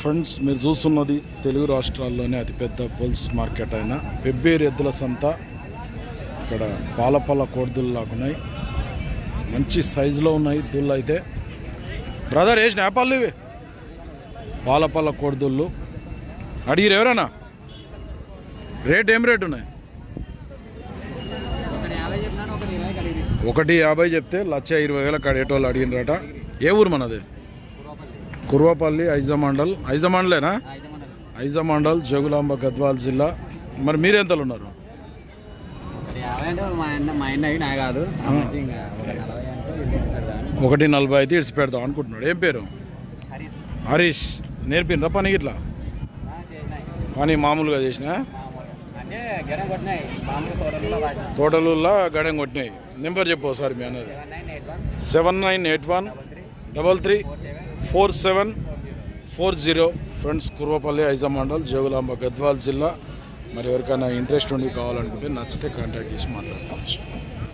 Friends మీరు చూస్తున్నది తెలుగు రాష్ట్రాల్లోనే అతిపెద్ద బుల్స్ మార్కెట్ అయిన పెబ్బేరు ఎద్దుల సంత. ఇక్కడ పాలపల్ల కోడిదులు లాగున్నాయి మంచి సైజులో ఉన్నాయి దుళ్ళు అయితే. బ్రదర్ వేసిన యాపాలు ఇవి? పాలపల్ల కోడిదుళ్ళు. అడిగిరు ఎవరైనా రేట్ ఏం రేట్ ఉన్నాయి? ఒకటి యాభై చెప్తే లక్ష ఇరవై వేల కడేటోళ్ళు అడిగినరట. ఏ ఊరు మనది? కుర్వపల్లి ఐజమండల్. ఐజమండలేనా? ఐదు మండలం ఐజమండల్ జగులాంబ గద్వాల్ జిల్లా. మరి మీరెంతలు ఉన్నారు? ఒకటి నలభై అయితే ఇడిచి పెడదాం అనుకుంటున్నాడు. ఏం పేరు? హరీష్. నేర్పినరా పని ఇట్లా పని మామూలుగా చేసిన? తోటలూళ్ళ గడం కొట్టినాయి. నెంబర్ చెప్పు ఒకసారి మీ అన్నది. Seven nine eight one. Double three four seven four zero friends Kurvapalli Aiza mandal Jogulamba Gadwal జిల్లా. మరి ఎవరికైనా ఇంట్రెస్ట్ ఉండి కావాలనుకుంటే నచ్చితే కాంటాక్ట్ చేసి మాట్లాడుకోవచ్చు.